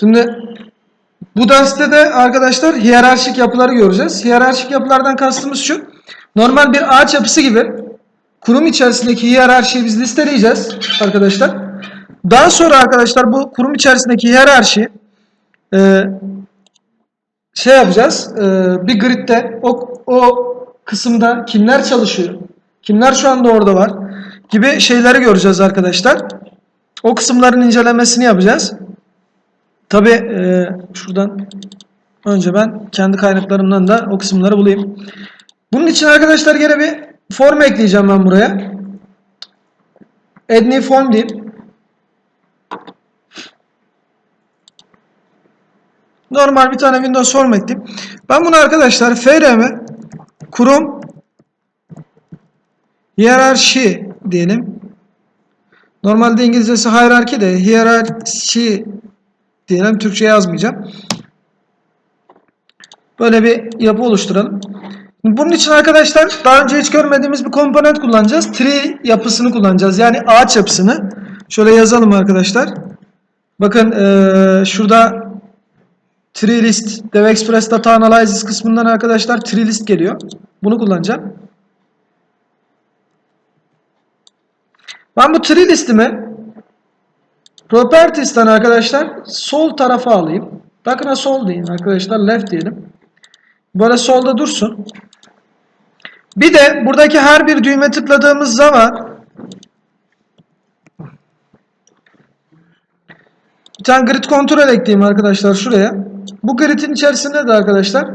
Şimdi bu derste de arkadaşlar hiyerarşik yapıları göreceğiz. Hiyerarşik yapılardan kastımız şu. Normal bir ağaç yapısı gibi kurum içerisindeki hiyerarşiyi biz listeleyeceğiz arkadaşlar. Daha sonra arkadaşlar bu kurum içerisindeki hiyerarşi e, şey yapacağız. e, bir gridde o, o kısımda kimler çalışıyor? Kimler şu anda orada var? Gibi şeyleri göreceğiz arkadaşlar. O kısımların incelemesini yapacağız. Tabi e, şuradan önce ben kendi kaynaklarımdan da o kısımları bulayım. Bunun için arkadaşlar gene bir form ekleyeceğim ben buraya. Add new form diyeyim. Normal bir tane Windows form ekleyeyim. Ben bunu arkadaşlar FRM kurum hiyerarşi diyelim. Normalde İngilizcesi hierarchy de hiyerarşi diyelim. Türkçe yazmayacağım. Böyle bir yapı oluşturalım. Bunun için arkadaşlar daha önce hiç görmediğimiz bir komponent kullanacağız. Tree yapısını kullanacağız. Yani ağaç yapısını. Şöyle yazalım arkadaşlar. Bakın eee, şurada tree list, Dev Data Analysis kısmından arkadaşlar tree list geliyor. Bunu kullanacağım. Ben bu tree listimi Properties'ten arkadaşlar sol tarafa alayım. Bakın sol deyin arkadaşlar left diyelim. Böyle solda dursun. Bir de buradaki her bir düğme tıkladığımız zaman bir tane grid kontrol ekleyeyim arkadaşlar şuraya. Bu gridin içerisinde de arkadaşlar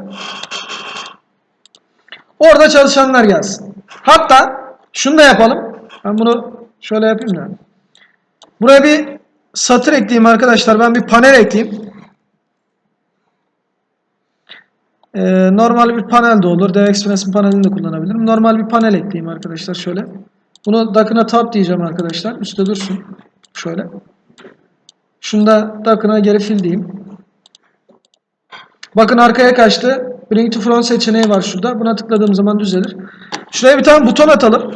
orada çalışanlar gelsin. Hatta şunu da yapalım. Ben bunu şöyle yapayım da. Buraya bir satır ekleyeyim arkadaşlar. Ben bir panel ekleyeyim. Ee, normal bir panel de olur. DevExpress'in panelini de kullanabilirim. Normal bir panel ekleyeyim arkadaşlar şöyle. Bunu dakına tab diyeceğim arkadaşlar. Üstte dursun. Şöyle. Şunu da dakına geri fill diyeyim. Bakın arkaya kaçtı. Bring to front seçeneği var şurada. Buna tıkladığım zaman düzelir. Şuraya bir tane buton atalım.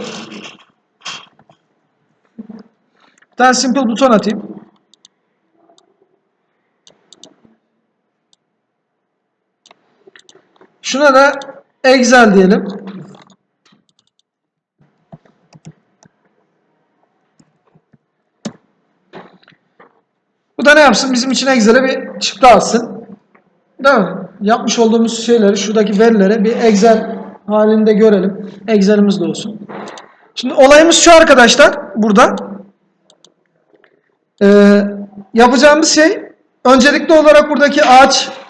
Bir tane simple buton atayım. Şuna da Excel diyelim. Bu da ne yapsın? Bizim için Excel'e bir çıktı alsın. Değil mi? Yapmış olduğumuz şeyleri, şuradaki verileri bir Excel halinde görelim. Excel'imiz de olsun. Şimdi olayımız şu arkadaşlar. Burada. Ee, yapacağımız şey öncelikli olarak buradaki ağaç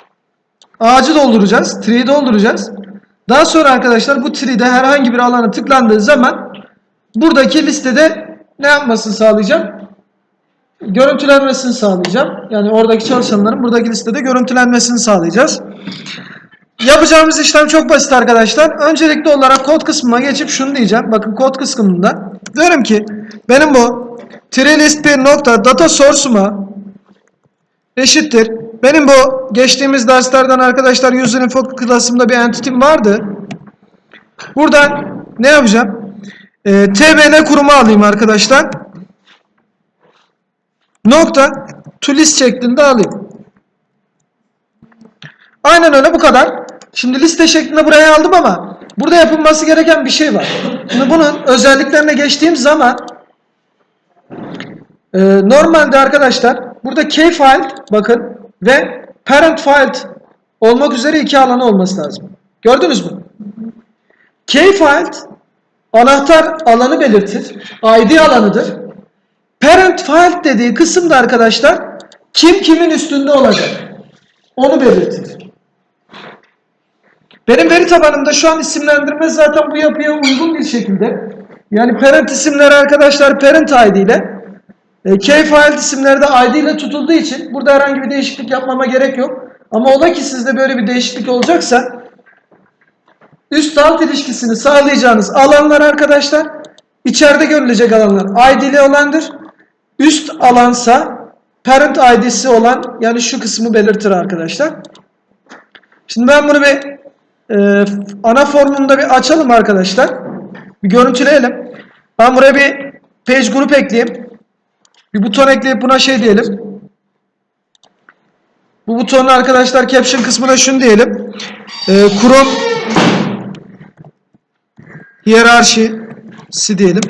ağacı dolduracağız. Tree'yi dolduracağız. Daha sonra arkadaşlar bu tree'de herhangi bir alana tıklandığı zaman buradaki listede ne yapmasını sağlayacağım? Görüntülenmesini sağlayacağım. Yani oradaki çalışanların buradaki listede görüntülenmesini sağlayacağız. Yapacağımız işlem çok basit arkadaşlar. Öncelikli olarak kod kısmına geçip şunu diyeceğim. Bakın kod kısmında diyorum ki benim bu tree list bir nokta data source'uma eşittir. Benim bu geçtiğimiz derslerden arkadaşlar user info klasımda bir entity'm vardı. Buradan ne yapacağım? Ee, tbn kurumu alayım arkadaşlar. Nokta to list şeklinde alayım. Aynen öyle bu kadar. Şimdi liste şeklinde buraya aldım ama burada yapılması gereken bir şey var. Şimdi bunun özelliklerine geçtiğim zaman e, normalde arkadaşlar burada key file bakın ve parent file olmak üzere iki alanı olması lazım. Gördünüz mü? File anahtar alanı belirtir. ID alanıdır. Parent file dediği kısımda arkadaşlar kim kimin üstünde olacak? Onu belirtir. Benim veri tabanımda şu an isimlendirme zaten bu yapıya uygun bir şekilde. Yani parent isimleri arkadaşlar parent ID ile e, key file isimleri de ID ile tutulduğu için burada herhangi bir değişiklik yapmama gerek yok. Ama ola ki sizde böyle bir değişiklik olacaksa üst alt ilişkisini sağlayacağınız alanlar arkadaşlar içeride görülecek alanlar ID'li olandır. Üst alansa parent ID'si olan yani şu kısmı belirtir arkadaşlar. Şimdi ben bunu bir e, ana formunda bir açalım arkadaşlar. Bir görüntüleyelim. Ben buraya bir page grup ekleyeyim. Bir buton ekleyip buna şey diyelim. Bu butonun arkadaşlar caption kısmına şunu diyelim. Ee, kurum hiyerarşisi diyelim.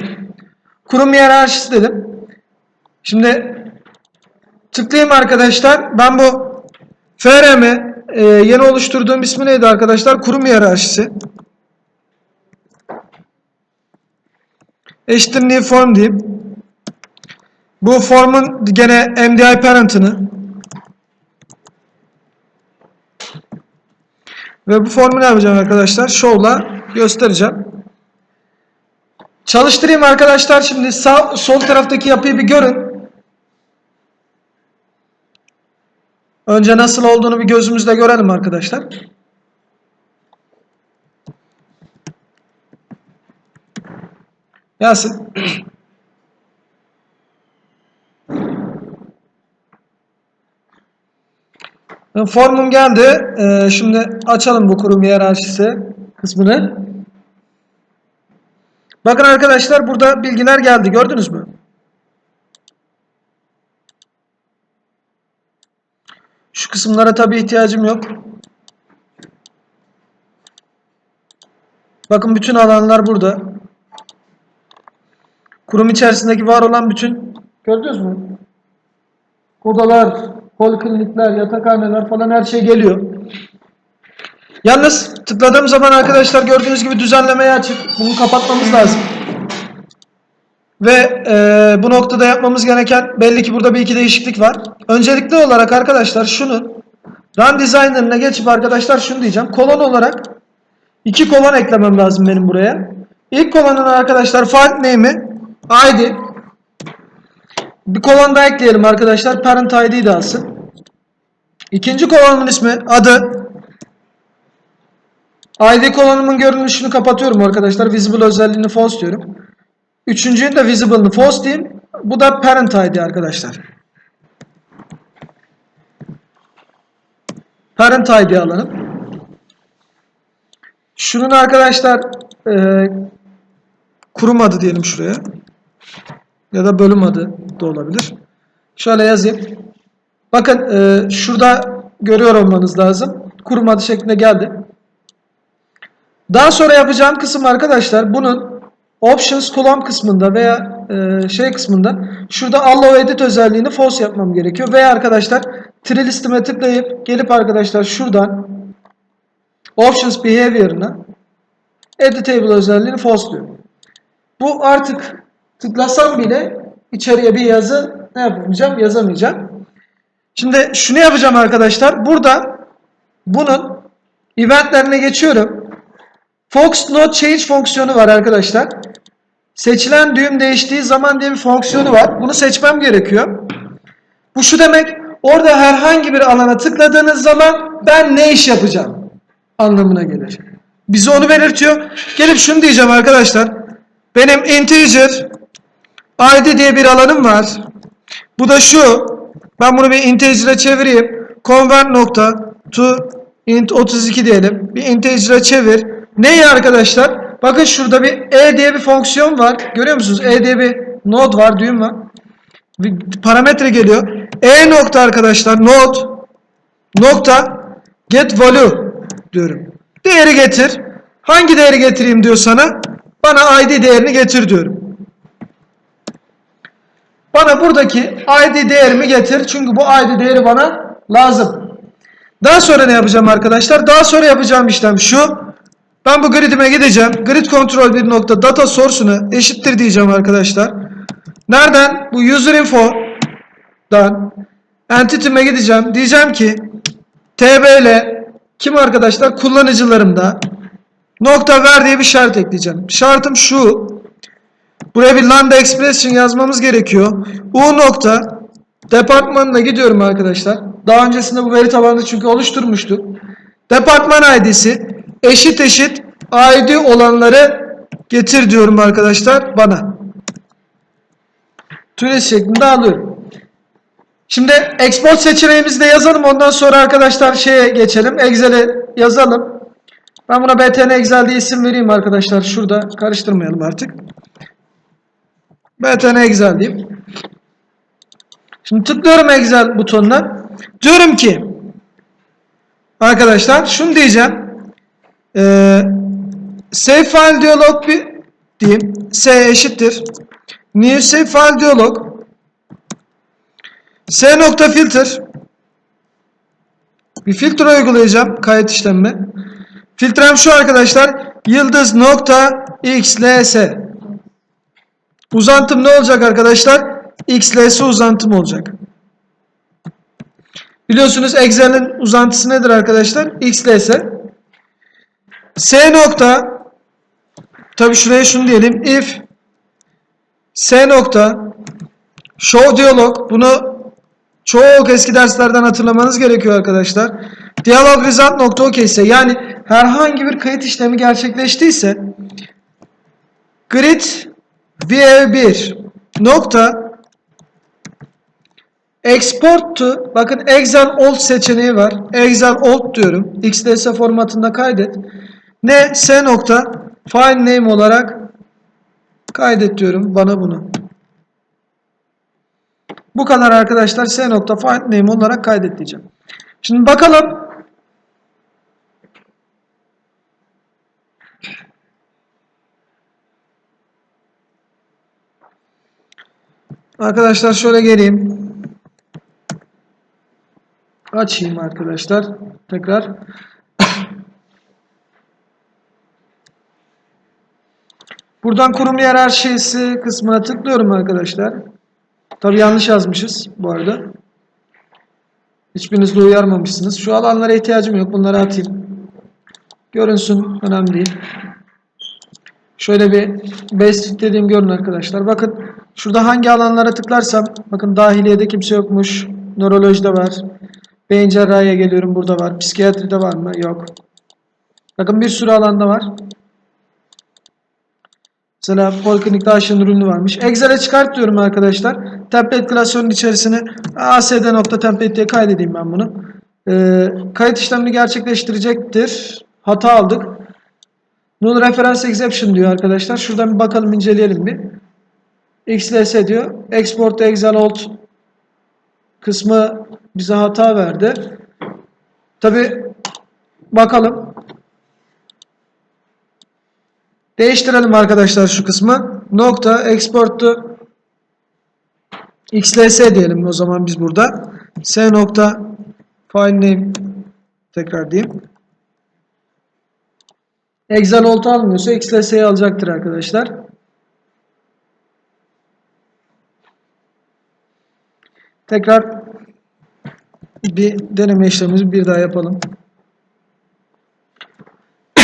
Kurum hiyerarşisi dedim. Şimdi tıklayayım arkadaşlar. Ben bu FRM e, yeni oluşturduğum ismi neydi arkadaşlar? Kurum hiyerarşisi. Eşittir new form diyeyim. Bu formun gene MDI parent'ını ve bu formu ne yapacağım arkadaşlar? Show'la göstereceğim. Çalıştırayım arkadaşlar. Şimdi sağ sol taraftaki yapıyı bir görün. Önce nasıl olduğunu bir gözümüzle görelim arkadaşlar. Yasin. Formum geldi. Ee, şimdi açalım bu kurum hiyerarşisi kısmını. Bakın arkadaşlar burada bilgiler geldi. Gördünüz mü? Şu kısımlara tabii ihtiyacım yok. Bakın bütün alanlar burada. Kurum içerisindeki var olan bütün gördünüz mü? Odalar, poliklinikler, yatakhaneler falan her şey geliyor. Yalnız tıkladığım zaman arkadaşlar gördüğünüz gibi düzenlemeye açık. Bunu kapatmamız lazım. Ve e, bu noktada yapmamız gereken belli ki burada bir iki değişiklik var. Öncelikli olarak arkadaşlar şunu Run Designer'ına geçip arkadaşlar şunu diyeceğim. Kolon olarak iki kolon eklemem lazım benim buraya. İlk kolonun arkadaşlar file name'i ID. Bir kolon daha ekleyelim arkadaşlar. Parent ID de alsın. İkinci kolonun ismi adı. ID kolonumun görünüşünü kapatıyorum arkadaşlar. Visible özelliğini false diyorum. Üçüncünün de visible'ını false diyeyim. Bu da parent ID arkadaşlar. Parent ID alalım. Şunun arkadaşlar e, kurum adı diyelim şuraya. Ya da bölüm adı da olabilir. Şöyle yazayım. Bakın e, şurada görüyor olmanız lazım. Kurum adı şeklinde geldi. Daha sonra yapacağım kısım arkadaşlar bunun Options kolon kısmında veya e, şey kısmında şurada Allow Edit özelliğini false yapmam gerekiyor. Veya arkadaşlar tree tıklayıp gelip arkadaşlar şuradan Options Behavior'ına Editable özelliğini false diyorum. Bu artık tıklasam bile içeriye bir yazı ne yapamayacağım? Yazamayacağım. Şimdi şunu yapacağım arkadaşlar. Burada bunun eventlerine geçiyorum. Fox Not Change fonksiyonu var arkadaşlar. Seçilen düğüm değiştiği zaman diye bir fonksiyonu var. Bunu seçmem gerekiyor. Bu şu demek. Orada herhangi bir alana tıkladığınız zaman ben ne iş yapacağım anlamına gelir. Bize onu belirtiyor. Gelip şunu diyeceğim arkadaşlar. Benim integer id diye bir alanım var. Bu da şu. Ben bunu bir integer'e çevireyim. Convert nokta to int 32 diyelim. Bir integer'e çevir. Neyi arkadaşlar? Bakın şurada bir e diye bir fonksiyon var. Görüyor musunuz? E diye bir node var, düğüm var. Bir parametre geliyor. E nokta arkadaşlar node nokta get value diyorum. Değeri getir. Hangi değeri getireyim diyor sana? Bana id değerini getir diyorum. Bana buradaki id değerimi getir. Çünkü bu id değeri bana lazım. Daha sonra ne yapacağım arkadaşlar? Daha sonra yapacağım işlem şu. Ben bu gridime gideceğim. Grid control bir nokta data source'unu eşittir diyeceğim arkadaşlar. Nereden? Bu user info'dan entity'me gideceğim. Diyeceğim ki tbl kim arkadaşlar? Kullanıcılarımda nokta ver diye bir şart ekleyeceğim. Şartım şu. Buraya bir lambda expression yazmamız gerekiyor. U nokta departmanına gidiyorum arkadaşlar. Daha öncesinde bu veri tabanını çünkü oluşturmuştuk. Departman ID'si eşit eşit ID olanları getir diyorum arkadaşlar bana. Türes şeklinde alıyorum. Şimdi export seçeneğimizi de yazalım. Ondan sonra arkadaşlar şeye geçelim. Excel'e yazalım. Ben buna btn excel diye isim vereyim arkadaşlar. Şurada karıştırmayalım artık. Btn excel diyeyim. Şimdi tıklıyorum excel butonuna. Diyorum ki arkadaşlar şunu diyeceğim. Ee, save file diyalog bir diyeyim. S eşittir. New save file diyalog S nokta filter bir filtre uygulayacağım kayıt işlemimi. Filtrem şu arkadaşlar. Yıldız nokta xls. Uzantım ne olacak arkadaşlar? xls uzantım olacak. Biliyorsunuz Excel'in uzantısı nedir arkadaşlar? xls. S nokta tabi şuraya şunu diyelim. If S nokta show diyalog bunu çok eski derslerden hatırlamanız gerekiyor arkadaşlar. Diyalog result nokta OK ise yani herhangi bir kayıt işlemi gerçekleştiyse grid v1 nokta export to bakın Excel old seçeneği var. Excel old diyorum. XLS formatında kaydet. Ne s nokta file name olarak kaydet diyorum bana bunu. Bu kadar arkadaşlar s nokta file name olarak kaydet diyeceğim. Şimdi bakalım Arkadaşlar şöyle geleyim. Açayım arkadaşlar. Tekrar. Buradan kurum hiyerarşisi kısmına tıklıyorum arkadaşlar. Tabi yanlış yazmışız bu arada. Hiçbiriniz de uyarmamışsınız. Şu alanlara ihtiyacım yok. Bunları atayım. Görünsün. Önemli değil. Şöyle bir basic dediğim görün arkadaşlar. Bakın şurada hangi alanlara tıklarsam bakın dahiliyede kimse yokmuş. Nörolojide var. Beyin cerrahiye geliyorum. Burada var. Psikiyatride var mı? Yok. Bakın bir sürü alanda var. Mesela poliklinikte aşın ürünü varmış. Excel'e çıkart diyorum arkadaşlar. Template klasörünün içerisine asd.template diye kaydedeyim ben bunu. Ee, kayıt işlemini gerçekleştirecektir. Hata aldık. Null reference exception diyor arkadaşlar. Şuradan bir bakalım inceleyelim bir. XLS diyor. Export Excel old kısmı bize hata verdi. Tabi bakalım. Değiştirelim arkadaşlar şu kısmı. Nokta export to XLS diyelim o zaman biz burada. S nokta file name tekrar diyeyim. Excel olta almıyorsa XLS'yi alacaktır arkadaşlar. Tekrar bir deneme işlemimizi bir daha yapalım.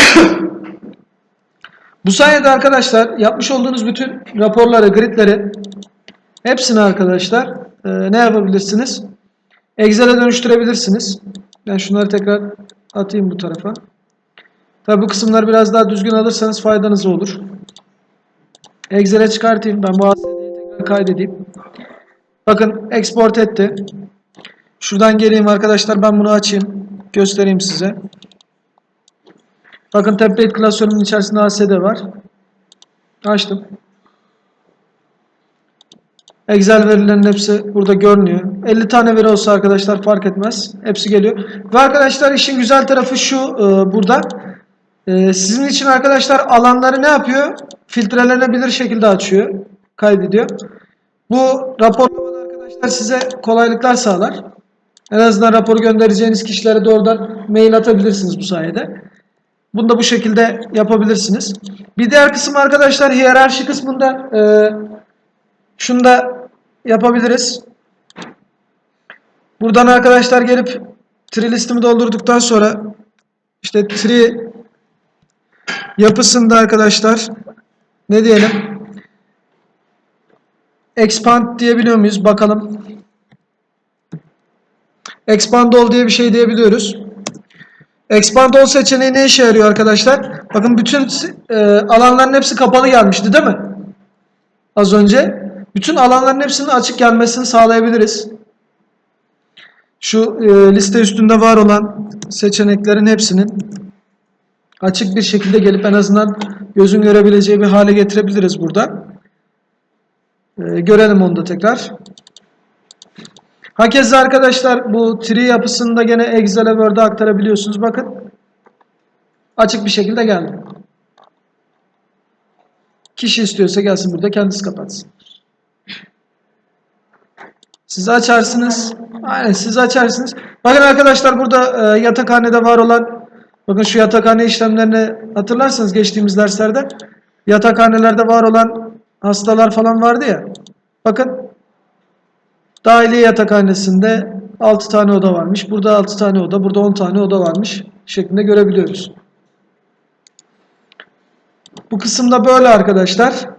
Bu sayede arkadaşlar yapmış olduğunuz bütün raporları, gridleri hepsini arkadaşlar e, ne yapabilirsiniz? Excel'e dönüştürebilirsiniz. Ben şunları tekrar atayım bu tarafa. Tabi bu kısımları biraz daha düzgün alırsanız faydanız olur. Excel'e çıkartayım. Ben bu tekrar kaydedeyim. Bakın export etti. Şuradan geleyim arkadaşlar. Ben bunu açayım. Göstereyim size. Bakın template klasörümün içerisinde ASD var. Açtım. Excel verilerinin hepsi burada görünüyor. 50 tane veri olsa arkadaşlar fark etmez. Hepsi geliyor. Ve arkadaşlar işin güzel tarafı şu e, burada. E, sizin için arkadaşlar alanları ne yapıyor? Filtrelenebilir şekilde açıyor. Kaydediyor. Bu raporlamada arkadaşlar size kolaylıklar sağlar. En azından raporu göndereceğiniz kişilere doğrudan mail atabilirsiniz bu sayede. Bunu da bu şekilde yapabilirsiniz. Bir diğer kısım arkadaşlar hiyerarşi kısmında e, şunu da yapabiliriz. Buradan arkadaşlar gelip tree listimi doldurduktan sonra işte tree yapısında arkadaşlar ne diyelim expand diyebiliyor muyuz? Bakalım. Expand all diye bir şey diyebiliyoruz. Expand all seçeneği ne işe yarıyor arkadaşlar? Bakın bütün e, alanların hepsi kapalı gelmişti değil mi? Az önce. Bütün alanların hepsinin açık gelmesini sağlayabiliriz. Şu e, liste üstünde var olan seçeneklerin hepsinin açık bir şekilde gelip en azından gözün görebileceği bir hale getirebiliriz burada. E, görelim onu da tekrar. Hakeza arkadaşlar bu tree yapısını da gene Excel'e Word'e aktarabiliyorsunuz. Bakın. Açık bir şekilde geldi. Kişi istiyorsa gelsin burada kendisi kapatsın. Siz açarsınız. Aynen siz açarsınız. Bakın arkadaşlar burada e, yatakhanede var olan bakın şu yatakhane işlemlerini hatırlarsanız geçtiğimiz derslerde yatakhanelerde var olan hastalar falan vardı ya. Bakın dahiliye yatakhanesinde 6 tane oda varmış. Burada 6 tane oda, burada 10 tane oda varmış şeklinde görebiliyoruz. Bu kısımda böyle arkadaşlar.